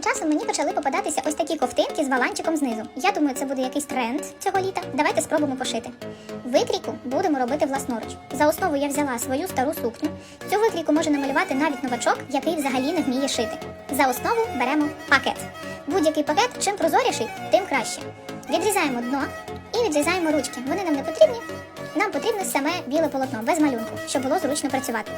Останнім часом мені почали попадатися ось такі ковтинки з валанчиком знизу. Я думаю, це буде якийсь тренд цього літа. Давайте спробуємо пошити. Викрійку будемо робити власноруч. За основу я взяла свою стару сукню. Цю викрійку може намалювати навіть новачок, який взагалі не вміє шити. За основу беремо пакет. Будь-який пакет, чим прозоріший, тим краще. Відрізаємо дно і відрізаємо ручки. Вони нам не потрібні. Нам потрібно саме біле полотно без малюнку, щоб було зручно працювати.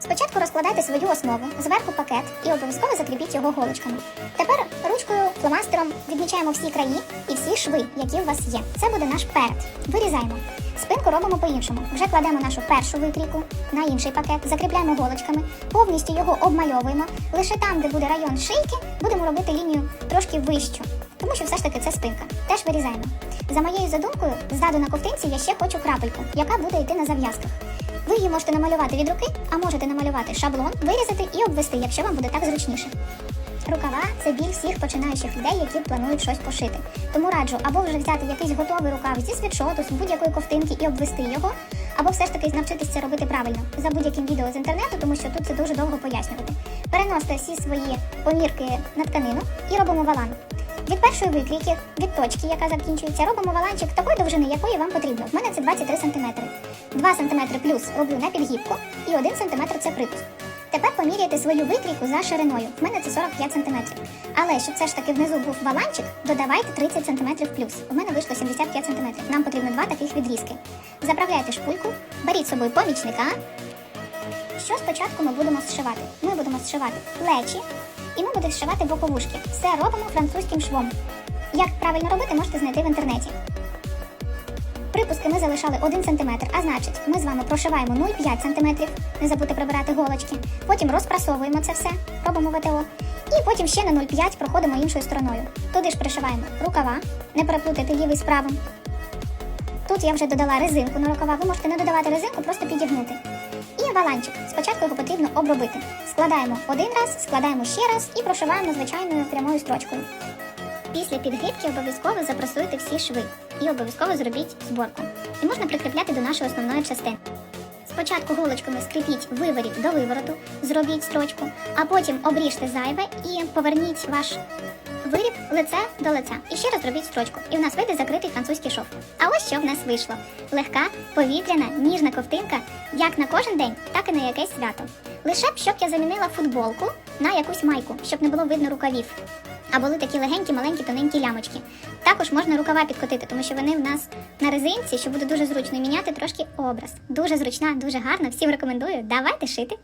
Спочатку розкладайте свою основу, зверху пакет і обов'язково закріпіть його голочками. Тепер ручкою, фломастером відмічаємо всі краї і всі шви, які у вас є. Це буде наш перед. Вирізаємо. Спинку робимо по-іншому. Вже кладемо нашу першу викрійку на інший пакет, закріпляємо голочками, повністю його обмальовуємо. Лише там, де буде район шийки, будемо робити лінію трошки вищу, тому що все ж таки це спинка. Теж вирізаємо. За моєю задумкою, ззаду на ковтинці я ще хочу крапельку, яка буде йти на зав'язках. Ви її можете намалювати від руки, а можете намалювати шаблон, вирізати і обвести, якщо вам буде так зручніше. Рукава це біль всіх починаючих людей, які планують щось пошити. Тому раджу або вже взяти якийсь готовий рукав зі світшоту, з будь-якої ковтинки і обвести його, або все ж таки навчитись це робити правильно за будь-яким відео з інтернету, тому що тут це дуже довго пояснювати. Переносите всі свої помірки на тканину і робимо валан. Від першої викрійки, від точки, яка закінчується, робимо валанчик такої довжини, якої вам потрібно. В мене це 23 см. 2 см плюс роблю на підгібку і 1 см це припуск. Тепер поміряйте свою викрійку за шириною. В мене це 45 см. Але щоб все ж таки внизу був валанчик, додавайте 30 см плюс. У мене вийшло 75 см. Нам потрібно два таких відрізки. Заправляйте шпульку, беріть з собою помічника. Що спочатку ми будемо зшивати? Ми будемо зшивати плечі і ми будемо зшивати боковушки. Все робимо французьким швом. Як правильно робити, можете знайти в інтернеті. Припуски ми залишали 1 см, а значить, ми з вами прошиваємо 0,5 см, не забудьте прибирати голочки. Потім розпрасовуємо це все, робимо ВТО. І потім ще на 0,5 проходимо іншою стороною. Туди ж пришиваємо рукава, не переплутайте лівий з правим. Тут я вже додала резинку на рукава. Ви можете не додавати резинку, просто підігнути. І валанчик. Спочатку його потрібно обробити. Складаємо один раз, складаємо ще раз і прошиваємо звичайною прямою строчкою. Після підгибки обов'язково запрасуйте всі шви і обов'язково зробіть зборку. І можна прикріпляти до нашої основної частини. Спочатку голочками скріпіть виворіт до вивороту, зробіть строчку, а потім обріжте зайве і поверніть ваш виріб лице до лиця. І ще раз зробіть строчку. І в нас вийде закритий французький шов. А ось що в нас вийшло: легка, повітряна, ніжна ковтинка, як на кожен день, так і на якесь свято. Лише б щоб я замінила футболку на якусь майку, щоб не було видно рукавів. А були такі легенькі, маленькі, тоненькі лямочки. Також можна рукава підкотити, тому що вони в нас на резинці, що буде дуже зручно міняти трошки образ. Дуже зручна, дуже гарна. Всім рекомендую. Давайте шити.